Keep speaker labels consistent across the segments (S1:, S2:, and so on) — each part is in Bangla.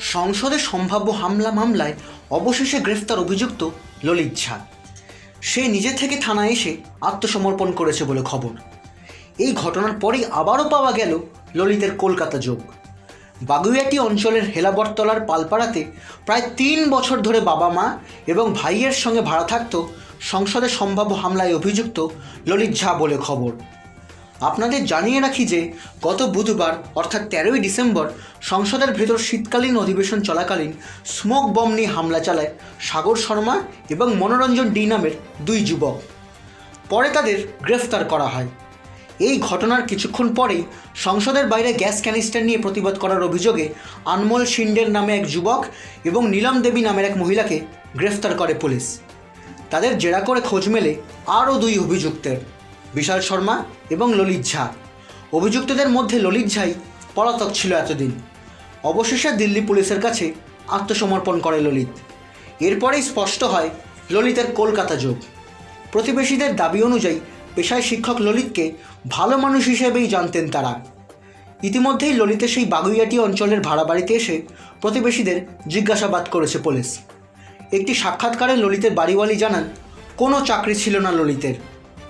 S1: সংসদে সম্ভাব্য হামলা মামলায় অবশেষে গ্রেফতার অভিযুক্ত ললিত ঝা। সে নিজে থেকে থানায় এসে আত্মসমর্পণ করেছে বলে খবর। এই ঘটনার পরেই আবারও পাওয়া গেল ললিতের কলকাতা যোগ। বাগুইয়াটি অঞ্চলের হেলাবরতলার পালপাড়াতে প্রায় তিন বছর ধরে বাবা মা এবং ভাইয়ের সঙ্গে ভাড়া থাকত সংসদে সম্ভাব্য হামলায় অভিযুক্ত ললিত ঝা বলে খবর। আপনাদের জানিয়ে রাখি যে, গত বুধবার, অর্থাৎ তেরোই ডিসেম্বর, সংসদের ভেতর শীতকালীন অধিবেশন চলাকালীন স্মোক বম নিয়ে হামলা চালায় সাগর শর্মা এবং মনোরঞ্জন ডি নামের দুই যুবক। পরে তাদের গ্রেফতার করা হয়। এই ঘটনার কিছুক্ষণ পরেই সংসদের বাইরে গ্যাস ক্যানিস্টার নিয়ে প্রতিবাদ করার অভিযোগে আনমোল শিন্ডের নামে এক যুবক এবং নীলম দেবী নামের এক মহিলাকে গ্রেফতার করে পুলিশ। তাদের জেরা করে খোঁজ মেলে আরও দুই অভিযুক্তের। বিশাল শর্মা এবং ললিত ঝা। অভিযুক্তদের মধ্যে ললিত ঝাই পলাতক ছিল এতদিন। অবশেষে দিল্লি পুলিশের কাছে আত্মসমর্পণ করে ললিত। এরপরেই স্পষ্ট হয় ললিতের কলকাতা যোগ। প্রতিবেশীদের দাবি অনুযায়ী পেশায় শিক্ষক ললিতকে ভালো মানুষ হিসেবেই জানতেন তারা। ইতিমধ্যেই ললিতের সেই বাগুইয়াটি অঞ্চলের ভাড়া বাড়িতে এসে প্রতিবেশীদের জিজ্ঞাসাবাদ করেছে পুলিশ। একটি সাক্ষাৎকারে ললিতের বাড়িওয়ালি জানান, কোনো চাকরি ছিল না ললিতের।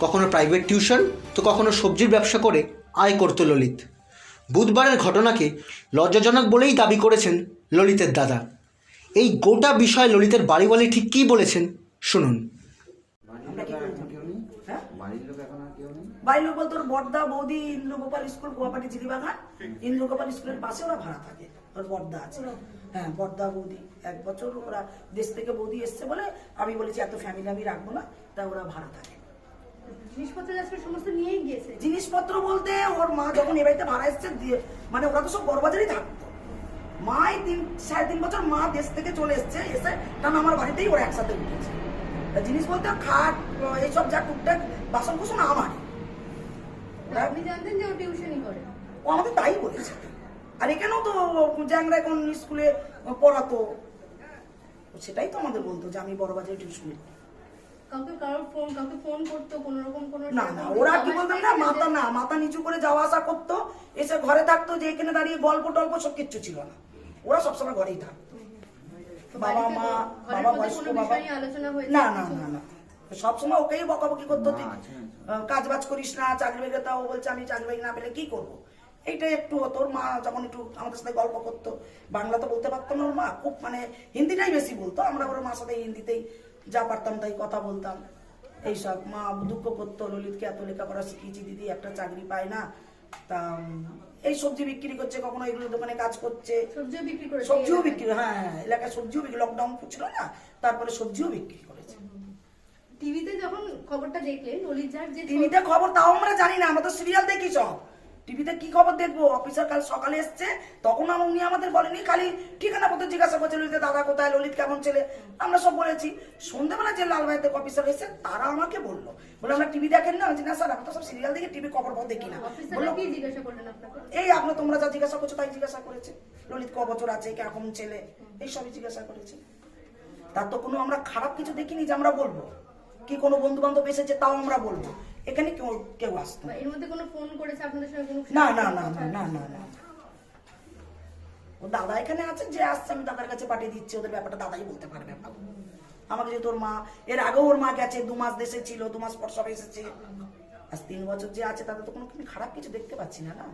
S1: কখনো প্রাইভেট টিউশন তো কখনো সবজির ব্যবসা করে আয় করত ললিত। বুধবারের ঘটনাকে লজ্জাজনক বলেই দাবি করেছেন ললিতের দাদা। এই গোটা বিষয়ে ললিতের বাড়িওয়ালি ঠিক কী বলেছেন শুনুন।
S2: আমরা কি করতাম? হ্যাঁ?
S3: বাড়ির লোক
S2: বলতো বর্দা বৌদি ইন্দ্রগোপাল স্কুল কুয়াপাটি চিড়িবাগান ইন্দ্রগোপাল স্কুলের পাশে ওরা ভাড়া থাকে। ওর বর্দা আছে। হ্যাঁ বর্দা বৌদি। এক বছর ওরা দেশ থেকে বৌদি এসছে বলে আমি বলেছি এত ফ্যামিলি আমি রাখব না। তাই ওরা ভাড়া থাকে।
S4: জিনিসপত্র
S2: বলতে ওর মা যখন এ বাড়িতে ভাড়া এসছে মানে ওরা তো সব বড়বাজারেই থাকতো। মাই তিন সাড়ে তিন বছর মা দেশ থেকে চলে এসছে এসে কারণ আমার বাড়িতেই ওরা একসাথে উঠেছে। তা জিনিস বলতে খাট এইসব যা টুকটাক বাসন কুসন আমার
S4: আপনি জানতেন যে ও টিউশনই করে?
S2: ও আমাদের তাই বলেছে। আর এখানেও তো জ্যাংরা এখন স্কুলে পড়াতো। সেটাই তো আমাদের বলতো যে আমি বড় বাজারে টিউশন
S4: কাউকে ফোন কাউকে ফোন করতো কোনো রকম কোনো
S2: না না ওরা কি বলতাম না মাথা না মাথা নিচু করে যাওয়া আসা করতো এসে ঘরে থাকতো যে এখানে দাঁড়িয়ে গল্প টল্প সব কিচ্ছু ছিল না। ওরা সবসময় ঘরেই থাকতো। বাবা মা বাবা বয়স্ক বাবা না না না না। সবসময় ওকেই বকাবকি করতো তুই কাজ বাজ করিস না চাকরি বেগে বলছে আমি চাকরি না পেলে কি করব? এইটা একটু তোর মা যখন একটু আমাদের সাথে গল্প করতো বাংলা তো বলতে পারতো না ওর মা খুব মানে হিন্দিটাই বেশি বলতো আমরা ওর মার সাথে হিন্দিতেই যা পারতাম তাই কথা বলতাম। এইসব মা দুঃখ করতো ললিতকে এত লেখাপড়া শিখিয়েছি দিদি একটা চাকরি পায় না। তা এই সবজি বিক্রি করছে কখনো এগুলো দোকানে কাজ করছে।
S4: সবজিও বিক্রি করে
S2: সবজিও বিক্রি হ্যাঁ হ্যাঁ, এলাকায় সবজিও বিক্রি লকডাউন ছিল না তারপরে সবজিও বিক্রি করেছে।
S4: টিভিতে যখন খবরটা দেখলেন ললিত যার যে
S2: টিভিতে খবর তাও আমরা জানি না আমরা তো সিরিয়াল দেখি সব। টিভিতে কি খবর দেখব? অফিসার কাল সকালে এসছে তখন আমার উনি আমাদের বলেনি খালি ঠিকানা পত্র জিজ্ঞাসা করছে ললিতের দাদা কোথায়? ললিত কেমন ছেলে? আমরা সব বলেছি। সন্ধ্যেবেলা যে লাল ভাইতে অফিসার এসে তারা আমাকে বলল। বলে আমরা টিভি দেখেন না? না স্যার আমরা তো সব সিরিয়াল দেখি টিভি খবর ফবর দেখি না। বলল
S4: কি জিজ্ঞাসা করলেন আপনাকে?
S2: এই আপনার তোমরা যা জিজ্ঞাসা করছ তাই জিজ্ঞাসা করেছে। ললিত ক বছর আছে কেমন ছেলে? এই সবই জিজ্ঞাসা করেছে। তার তো কোনো আমরা খারাপ কিছু দেখিনি যে আমরা বলব। কি কোনো বন্ধু বান্ধব এসেছে তাও আমরা বলব। এখানে কেউ কেউ আসতো না।
S4: এর মধ্যে কোনো ফোন করেছে আপনাদের সঙ্গে কোনো
S2: না না না না না না না। ও দাদা এখানে আছে যে আসছে আমি দাদার কাছে পাঠিয়ে দিচ্ছি ওদের ব্যাপারটা দাদাই বলতে পারবে। না আমাকে যে তোর মা এর আগেও ওর মা গেছে দু মাস দেশে ছিল দু মাস পর সব এসেছে। আজ তিন বছর যে আছে তাতে তো কোনো খারাপ কিছু দেখতে পাচ্ছি না না?